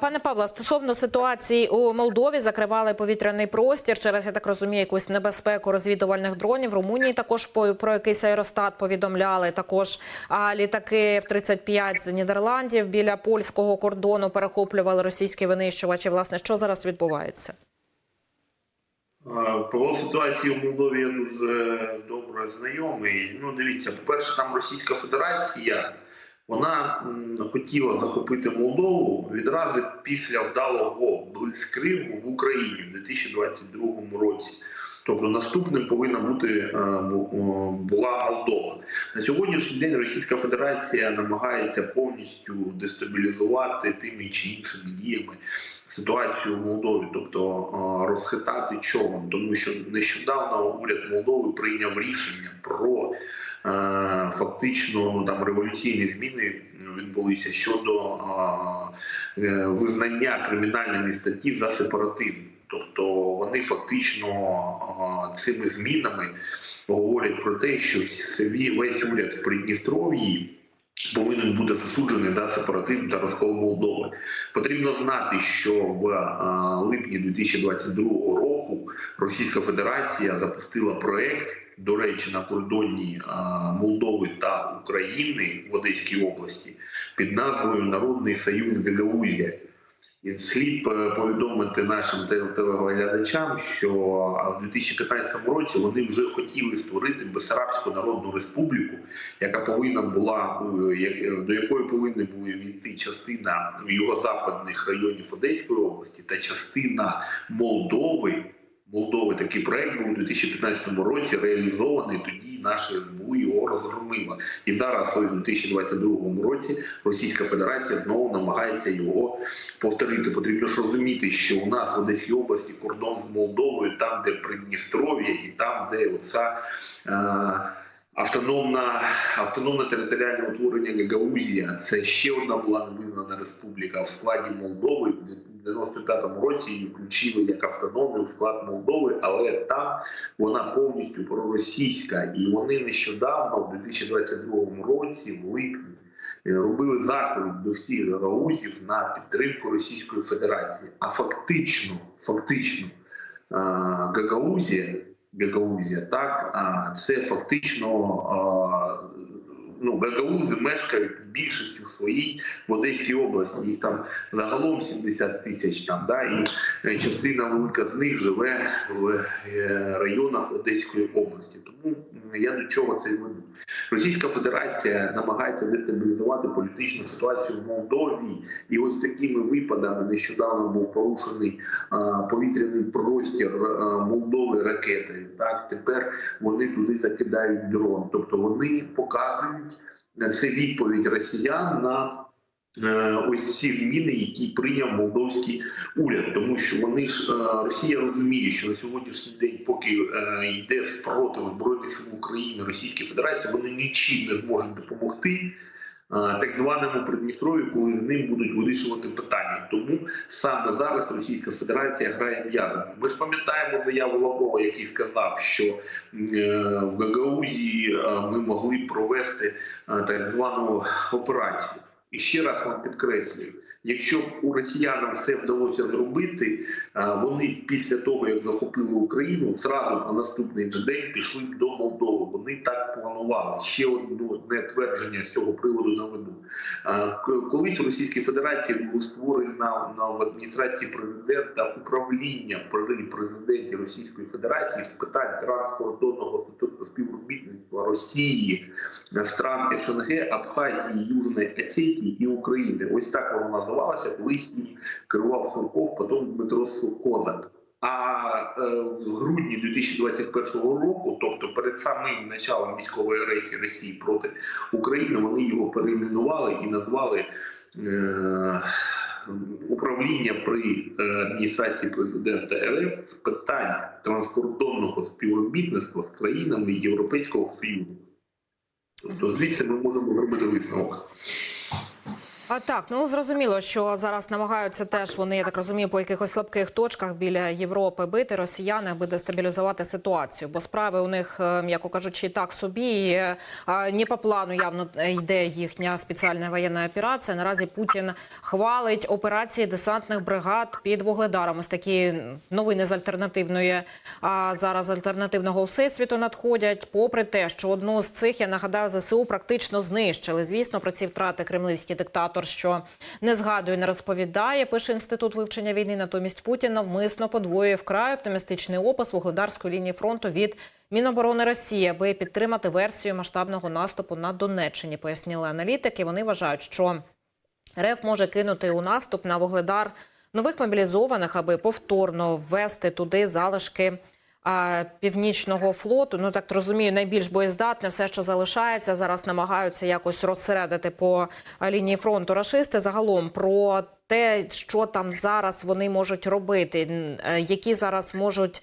Пане Павло, стосовно ситуації у Молдові, закривали повітряний простір через я так розумію, якусь небезпеку розвідувальних дронів. В Румунії також по про якийсь аеростат повідомляли. Також літаки F-35 з Нідерландів біля польського кордону перехоплювали російські винищувачі. Власне, що зараз відбувається? По ситуації в Молдові я дуже добре знайомий. Ну, дивіться, по-перше, там Російська Федерація вона хотіла захопити Молдову відразу після вдалого близькриву в Україні в 2022 році. Тобто наступним повинна бути е, була Молдова. На сьогоднішній день Російська Федерація намагається повністю дестабілізувати тими чи іншими діями ситуацію в Молдові, тобто е, розхитати човен, тому що нещодавно уряд Молдови прийняв рішення про фактично ну, там революційні зміни відбулися щодо е, е, визнання кримінальними статті за сепаратизм. Тобто вони фактично е, цими змінами говорять про те, що весь уряд в Придністров'ї повинен бути засуджений за сепаратизм та розкол Молдови. Потрібно знати, що в е, липні 2022 року Російська Федерація запустила проект, до речі, на кордоні е, Молдови та України в Одеській області під назвою Народний Союз Гагаузія. І слід е, повідомити нашим телеглядачам, що в 2015 році вони вже хотіли створити Бесарабську Народну Республіку, яка повинна була е, до якої повинні були війти частина юго-западних районів Одеської області та частина Молдови. Молдови такий проект був у 2015 році реалізований. Тоді наше СБУ його розгромило. І зараз, у 2022 році, Російська Федерація знову намагається його повторити. Потрібно ж розуміти, що у нас в Одеській області кордон з Молдовою, там, де Придністров'я, і там, де оця. Е- Автономна автономне територіальне утворення Гагаузія це ще одна була невизнана республіка в складі Молдови. В 95-му році її включили як автономію в склад Молдови, але там вона повністю проросійська, і вони нещодавно, в 2022 році, в липні, е, робили заклик до всіх гагаузів на підтримку Російської Федерації. А фактично, фактично, е, Гагаузія Гагаузія, так це фактично ну гагаузи мешкають більшістю своїй в Одеській області. Їх там загалом 70 тисяч там, да, і е, частина велика з них живе в е, районах Одеської області. Тому я до чого це веду. Російська Федерація намагається дестабілізувати політичну ситуацію в Молдові, і ось такими випадами нещодавно був порушений повітряний простір а, Молдови ракетою. Так тепер вони туди закидають дрон. Тобто вони показують е, це відповідь росіян на. е, Ось ці зміни, які прийняв молдовський уряд, тому що вони ж е, Росія розуміє, що на сьогоднішній день, поки е, йде спротив збройних сил України Російської Федерації, вони нічим не зможуть допомогти так званому Придністров'ю, коли з ним будуть вирішувати питання. Тому саме зараз Російська Федерація грає м'язами. Ми ж пам'ятаємо заяву Лаврова, який сказав, що е, в Гагаузії е, ми могли провести е, так звану операцію. І ще раз вам підкреслюю: якщо б у росіянам все вдалося зробити, вони після того як захопили Україну, зразу на наступний же день пішли до Молдови. Вони так планували. Ще одне твердження з цього приводу наведу. Е, к- Колись у Російській Федерації був створений на, на в адміністрації президента управління при президенті Російської Федерації з питань транскордонного співробітництва Росії, е, стран СНГ, Абхазії, Южної Осетії і України. Ось так воно називалося. Колись керував Сурков, потім Дмитро Козак. А е, в грудні 2021 року, тобто перед самим началом військової агресії Росії проти України, вони його перейменували і назвали е, управління при е, адміністрації президента РФ з питань транскордонного співробітництва з країнами Європейського Союзу. Тобто звідси ми можемо зробити висновок. А так, ну зрозуміло, що зараз намагаються теж вони, я так розумію, по якихось слабких точках біля Європи бити росіяни, аби дестабілізувати ситуацію. Бо справи у них, е, м'яко кажучи, так собі. І, е, по плану явно йде їхня спеціальна воєнна операція. Наразі Путін хвалить операції десантних бригад під вугледаром. Ось такі новини з альтернативної а зараз альтернативного всесвіту надходять. Попри те, що одну з цих я нагадаю, ЗСУ практично знищили. Звісно, про ці втрати кремлівський диктатор, що не згадує, не розповідає. Пише інститут вивчення війни. Натомість Путін навмисно подвоює вкрай оптимістичний опис вугледарської лінії фронту від Міноборони Росії, аби підтримати версію масштабного наступу на Донеччині. Пояснили аналітики. Вони вважають, що РФ може кинути у наступ на вугледар нових мобілізованих, аби повторно ввести туди залишки північного флоту. Ну так розумію, найбільш боєздатне все, що залишається, зараз намагаються якось розсередити по лінії фронту рашисти. Загалом про те, що там зараз вони можуть робити, е, які зараз можуть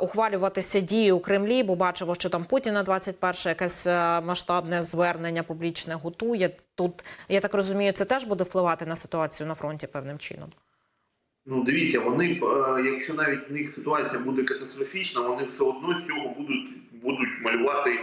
ухвалюватися дії у Кремлі, бо бачимо, що там Путін на 21 якесь е, масштабне звернення публічне готує. Тут я так розумію, це теж буде впливати на ситуацію на фронті певним чином. Ну, дивіться, вони е, якщо навіть в них ситуація буде катастрофічна, вони все одно з цього будуть будуть малювати е,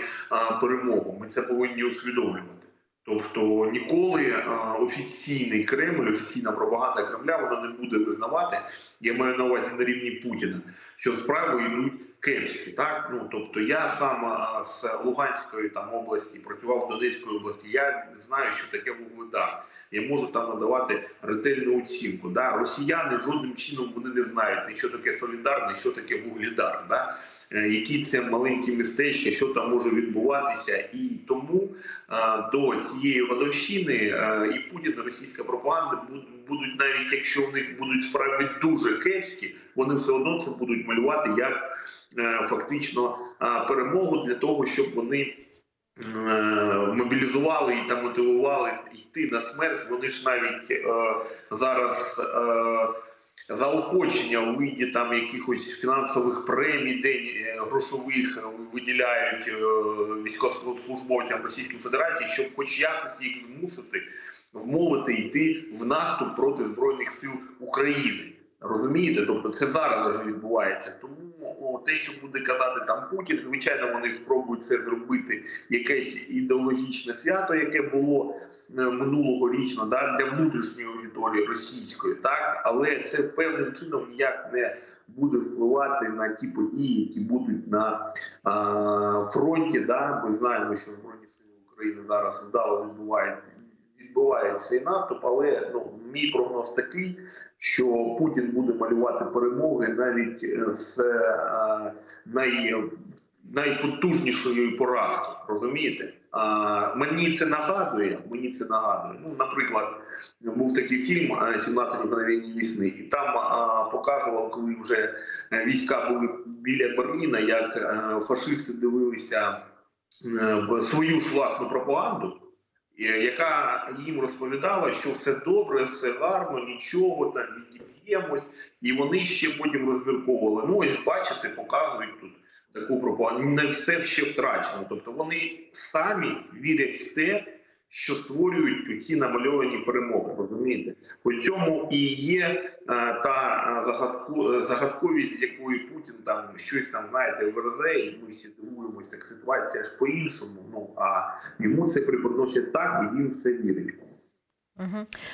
перемогу. Ми це повинні усвідомлювати. Тобто ніколи е, офіційний Кремль, офіційна пропаганда Кремля, вона не буде визнавати. Я маю на увазі на рівні Путіна, що справи йдуть кепські. Так ну тобто, я сам з Луганської там області працював в Донецької області. Я знаю, що таке вугледар. Я можу там надавати ретельну оцінку. Да? Росіяни жодним чином вони не знають, що таке солідарний, що таке вугледар. Да? Е, Які це маленькі містечка, що там може відбуватися, і тому до цієї годовщини е, і Путін, російська пропаганда буд- будуть, навіть якщо в них будуть справи дуже кепські, вони все одно це будуть малювати як е, фактично е, перемогу для того, щоб вони е, мобілізували і там мотивували йти на смерть. Вони ж навіть е, зараз. Е, Заохочення у виді там якихось фінансових премій, день грошових виділяють військовослужбовцям Російської Федерації, щоб хоч якось їх змусити вмовити йти в наступ проти збройних сил України. Розумієте? Тобто це зараз вже відбувається. Тому о, те, що буде казати там Путін, звичайно, вони спробують це зробити якесь ідеологічне свято, яке було е, минулогорічно, да, для внутрішньої аудиторії російської, так але це певним чином ніяк не буде впливати на ті події, які будуть на а, фронті. Да. Ми знаємо, що збройні сили України зараз вдало відбувають. Відбувається цей наступ, але ну мій прогноз такий, що Путін буде малювати перемоги навіть е, з е, най, найпотужнішої поразки. Розумієте? А, мені це нагадує. Мені це нагадує. Ну, наприклад, був такий фільм е, «17 мгновень весни, і там а, показував, коли вже е, війська були біля Берліна, як е, фашисти дивилися е, в свою ж власну пропаганду. Е, Яка їм розповідала, що все добре, все гарно, нічого там відіб'ємось, і вони ще потім розмірковували. Ну, ось бачите, показують тут таку пропаганду. Не все ще втрачено. Тобто вони самі вірять в те, що створюють ці намальовані перемоги. Розумієте? По цьому і є е, та е, загадку, е, загадковість, з якою Путін там щось там знаєте верзе, і ми всі дивуємось, так ситуація ж по-іншому. Ну а йому це приподносять так, і він в це вірить.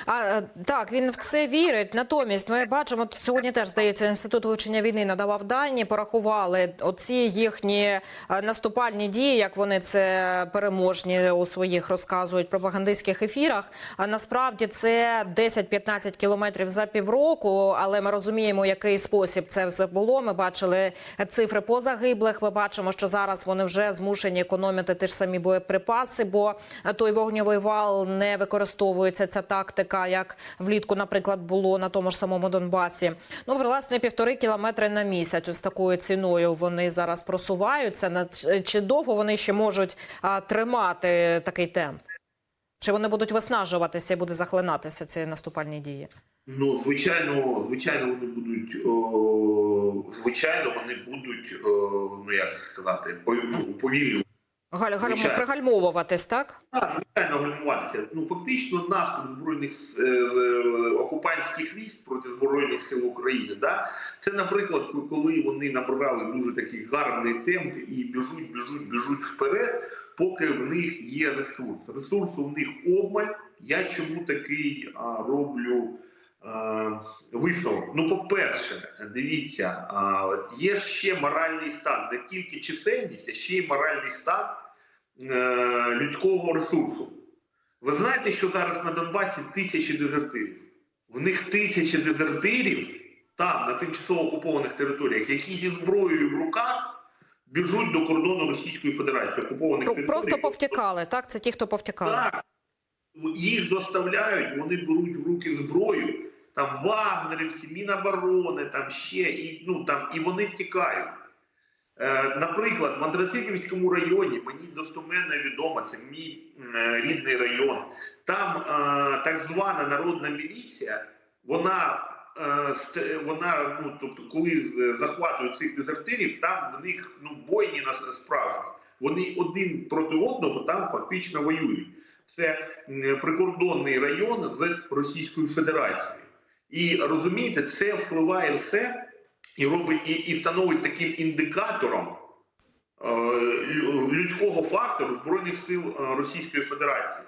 А е, так, він в це вірить. Натомість ми бачимо сьогодні. Теж здається, інститут вивчення війни надавав дані, порахували оці їхні е, наступальні дії, як вони це переможні у своїх розказують пропагандистських ефірах. А насправді це 10-15 кілометрів за півроку. Але ми розуміємо, який спосіб це все було. Ми бачили цифри по загиблих. Ми бачимо, що зараз вони вже змушені економити ті ж самі боєприпаси, бо той вогневий вал не використовується ця тактика, як влітку, наприклад, було на тому ж самому Донбасі. Ну, власне, півтори кілометри на місяць. Ось такою ціною вони зараз просуваються. Чи довго вони ще можуть тримати такий темп? Чи вони будуть виснажуватися і буде захлинатися ці наступальні дії? Ну, звичайно, звичайно, вони будуть о, звичайно, вони будуть, о, ну як сказати, пов- повільно Галь, гальмо, пригальмовуватись, так? Так, звичайно, гальмуватися. Ну фактично наступ збройних е, е, окупантських військ проти збройних сил України. Да? Це, наприклад, коли вони набрали дуже такий гарний темп і біжуть, біжуть, біжуть вперед, поки в них є ресурс. Ресурсу в них обмаль. Я чому такий а, роблю а, висновок? Ну, по-перше, дивіться, а, є ще моральний стан, не тільки чисельність, а ще й моральний стан е, людського ресурсу. Ви знаєте, що зараз на Донбасі тисячі дезертирів. В них тисячі дезертирів там, на тимчасово окупованих територіях, які зі зброєю в руках біжуть до кордону Російської Федерації, окупованих Ну, територій. Просто повтікали, так? Це ті, хто повтікали. Так. Їх доставляють, вони беруть в руки зброю, там вагнерівці, Міноборони, там ще, і, ну, там, і вони тікають. Е, наприклад, в Андрациківському районі, мені достоменно відомо, це мій е, рідний район, там е, так звана народна міліція, вона, вона ну, тобто, коли захватують цих дезертирів, там в них ну, бойні справжні. Вони один проти одного там фактично воюють. Це прикордонний район з Російською Федерацією. І розумієте, це впливає все і робить і, і становить таким індикатором е, людського фактору Збройних сил е, Російської Федерації.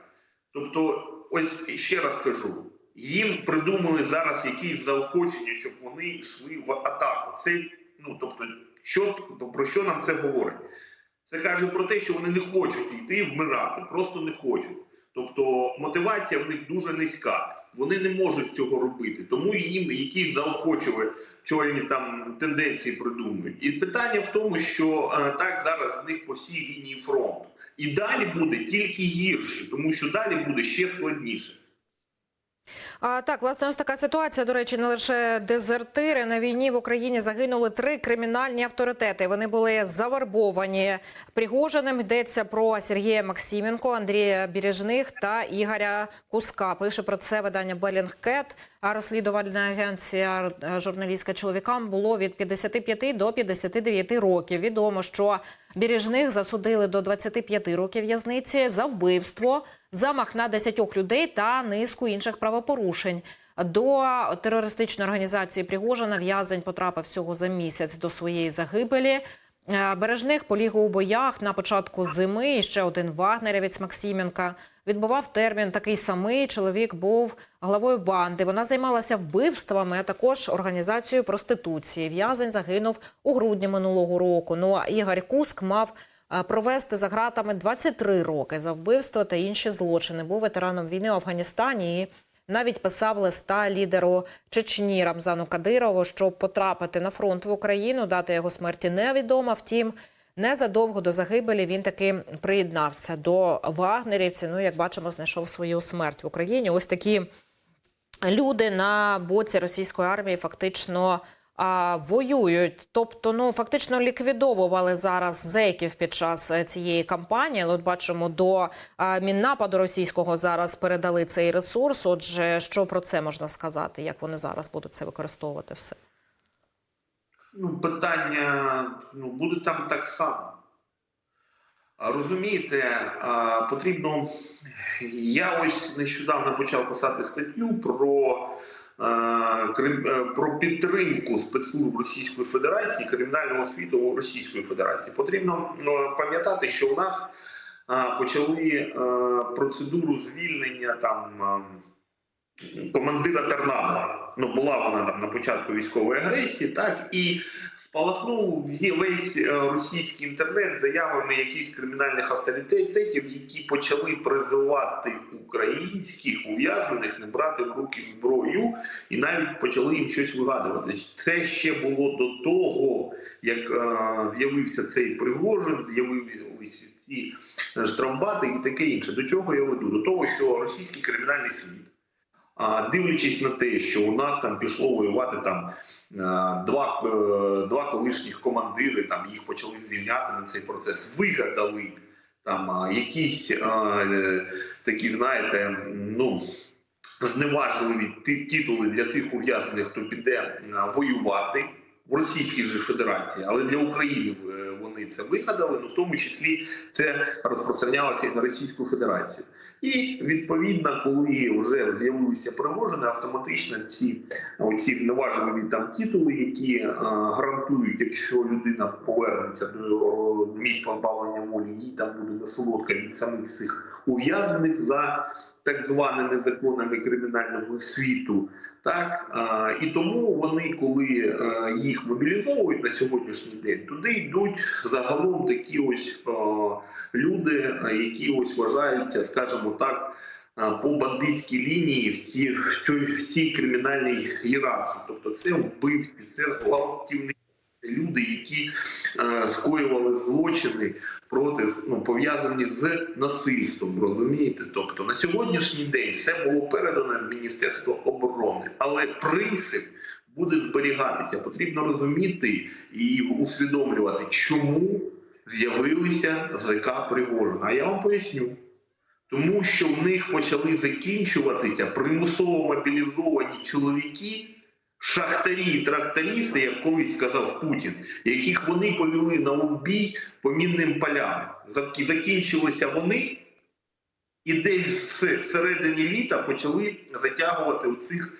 Тобто, ось ще раз кажу, їм придумали зараз якісь заохочення, щоб вони йшли в атаку. Це ну тобто, що про що нам це говорить? Це каже про те, що вони не хочуть йти вмирати, просто не хочуть. Тобто мотивація в них дуже низька. Вони не можуть цього робити, тому їм якісь чорні там тенденції придумують. І питання в тому, що е, так зараз в них по всій лінії фронту. І далі буде тільки гірше, тому що далі буде ще складніше. А, так, власне, ось така ситуація. До речі, не лише дезертири на війні в Україні загинули три кримінальні авторитети. Вони були завербовані Пригожиним. Йдеться про Сергія Максименко, Андрія Бережних та Ігоря Куска. Пише про це видання Белінгкет. А розслідувальна агенція е, журналістська чоловікам було від 55 до 59 років. Відомо, що Бережних засудили до 25 років в'язниці за вбивство, замах на 10 людей та низку інших правопорушень. До терористичної організації Пригожина в'язень потрапив всього за місяць до своєї загибелі. Е, Бережних поліг у боях на початку зими. І ще один вагнерівець Максименка відбував термін такий самий. Чоловік був главою банди. Вона займалася вбивствами, а також організацією проституції. В'язень загинув у грудні минулого року. Ну а Ігор Куск мав провести за ґратами 23 роки за вбивство та інші злочини. Був ветераном війни в Афганістані і навіть писав листа лідеру Чечні Рамзану Кадирову, щоб потрапити на фронт в Україну. Дата його смерті невідома. Втім, незадовго до загибелі він таки приєднався до вагнерівців. Ну, як бачимо, знайшов свою смерть в Україні. Ось такі люди на боці російської армії фактично а, воюють. Тобто, ну фактично ліквідовували зараз зеків під час е, цієї кампанії. От бачимо, до а, міннападу російського зараз передали цей ресурс. Отже, що про це можна сказати? Як вони зараз будуть це використовувати все? Ну, питання ну, буде там так само. Розумієте, потрібно. Я ось нещодавно почав писати статтю про, е, про підтримку спецслужб Російської Федерації, кримінального світу Російської Федерації. Потрібно пам'ятати, що у нас почали е, процедуру звільнення там. е, командира Торнадо. Ну, була вона там на початку військової агресії, так і спалахнув весь е, російський інтернет заявами якихось кримінальних авторитетів, які почали призивати українських ув'язнених не брати в руки зброю і навіть почали їм щось вигадувати. Це ще було до того, як е, з'явився цей Пригожин, з'явилися ці штрафбати і таке інше. До чого я веду? До того, що російський кримінальний світ. А дивлячись на те, що у нас там пішло воювати там е, два, е, два колишніх командири, там їх почали звільняти на цей процес, вигадали там якісь е, такі, знаєте, ну зневажливі титули для тих ув'язнених, хто піде воювати в Російській Федерації, але для України вони це вигадали, ну в тому числі це розпространялося і на Російську Федерацію. І відповідно, коли вже з'явилися Пригожини, автоматично ці оці зневажливі там титули, які е, гарантують, якщо людина повернеться до місць позбавлення волі, їй там буде насолодка від самих цих ув'язнених за так званими законами кримінального світу. Так і тому вони, коли е, їх мобілізовують на сьогоднішній день, туди йдуть загалом такі ось е, люди, які ось вважаються, скажімо так, е, по бандитській лінії в цій в цій, кримінальній ієрархії. Тобто це вбивці, це гвалтівники, люди, які е, скоювали злочини проти ну пов'язані з насильством. Розумієте? Тобто на сьогоднішній день все було передано в Міністерство оборони, але принцип буде зберігатися. Потрібно розуміти і усвідомлювати, чому з'явилися ЗК Пригожина. А я вам поясню. Тому що в них почали закінчуватися примусово мобілізовані чоловіки, шахтарі трактористи, як колись казав Путін, яких вони повели на убій по мінним полям. Закінчилися вони, і десь з середини літа почали затягувати цих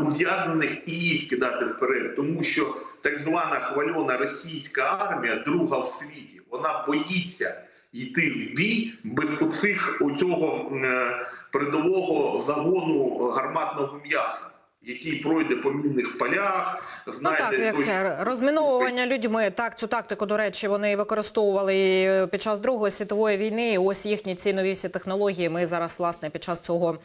ув'язнених і їх кидати вперед. Тому що так звана хвальона російська армія, друга в світі, вона боїться йти в бій без оцих оцього е, передового загону гарматного м'яса, який пройде по мінних полях, Ну так, як той- це розміновування людьми. Так, цю тактику, до речі, вони використовували під час Другої світової війни. І ось їхні ці нові всі технології. Ми зараз власне під час цього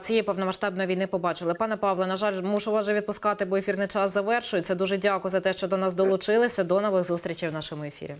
цієї повномасштабної війни побачили. Пане Павле, на жаль, мушу вас вже відпускати, бо ефірний час завершується. Дуже дякую за те, що до нас долучилися. До нових зустрічей в нашому ефірі.